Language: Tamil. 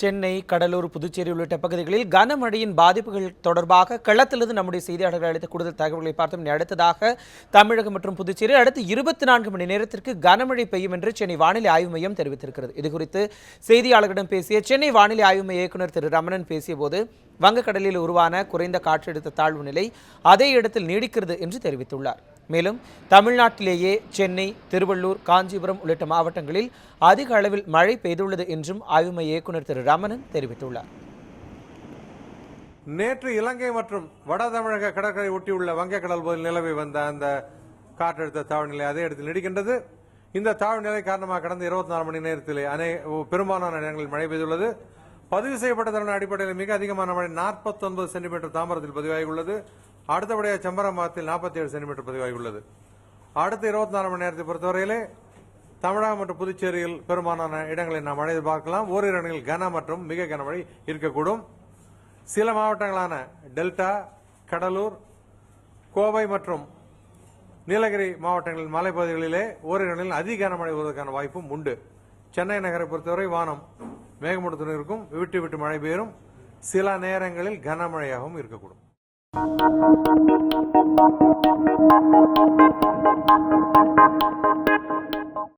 சென்னை கடலூர் புதுச்சேரி உள்ளிட்ட பகுதிகளில் கனமழையின் பாதிப்புகள் தொடர்பாக களத்திலிருந்து நம்முடைய செய்தியாளர்கள் அளித்த கூடுதல் தகவல்களை பார்த்தோம். அடுத்ததாக தமிழகம் மற்றும் புதுச்சேரி அடுத்து இருபத்தி நான்கு மணி நேரத்திற்கு கனமழை பெய்யும் என்று சென்னை வானிலை ஆய்வு மையம் தெரிவித்திருக்கிறது. இதுகுறித்து செய்தியாளர்களிடம் பேசிய சென்னை வானிலை ஆய்வு மைய இயக்குநர் திரு ரமணன் பேசியபோது வங்கக்கடலில் உருவான குறைந்த காற்றழுத்த தாழ்வு நிலை அதே இடத்தில் நீடிக்கிறது என்று தெரிவித்துள்ளார். மேலும் தமிழ்நாட்டிலேயே சென்னை திருவள்ளூர் காஞ்சிபுரம் உள்ளிட்ட மாவட்டங்களில் அதிக அளவில் மழை பெய்துள்ளது என்றும் ஆய்வு மைய இயக்குநர் திரு. ரமணன் தெரிவித்துள்ளார். நேற்று இலங்கை மற்றும் வட தமிழக கடற்கரை ஒட்டியுள்ள வங்கக்கடல் போதில் நிலவி வந்த அந்த காற்றழுத்த தாழ்நிலை அதே இடத்தில் நீடிக்கின்றது. இந்த தாழ்நிலை காரணமாக கடந்த இருபத்தி நாலு மணி நேரத்திலே அநே பெரும்பாலான இடங்களில் மழை பெய்துள்ளது. பதிவு செய்யப்பட்ட தருண அடிப்படையில் மிக அதிகமான மழை 49 சென்டிமீட்டர் தாமரத்தில் பதிவாகியுள்ளது. அடுத்தபடியாக செம்பரம்பாக்கத்தில் நாற்பத்தி ஏழு சென்டிமீட்டர் பதிவாகியுள்ளது. அடுத்த இருபத்தி நாலு மணி நேரத்தை பொறுத்தவரையிலே தமிழகம் மற்றும் புதுச்சேரியில் பெரும்பாலான இடங்களில் நாம் மழை பார்க்கலாம். ஓரிரு இடங்களில் கன மற்றும் மிக கனமழை இருக்கக்கூடும். சில மாவட்டங்களான டெல்டா கடலூர் கோவை மற்றும் நீலகிரி மாவட்டங்களில் மலைப்பகுதிகளிலே ஓரிரு இடங்களில் அதிக கனமழை வருவதற்கான வாய்ப்பும் உண்டு. சென்னை நகரை பொறுத்தவரை வானம் மேகமூட்டத்துடன் இருக்கும் விட்டு விட்டு மழை பெய்யும். சில நேரங்களில் கனமழையாகவும் இருக்கக்கூடும்.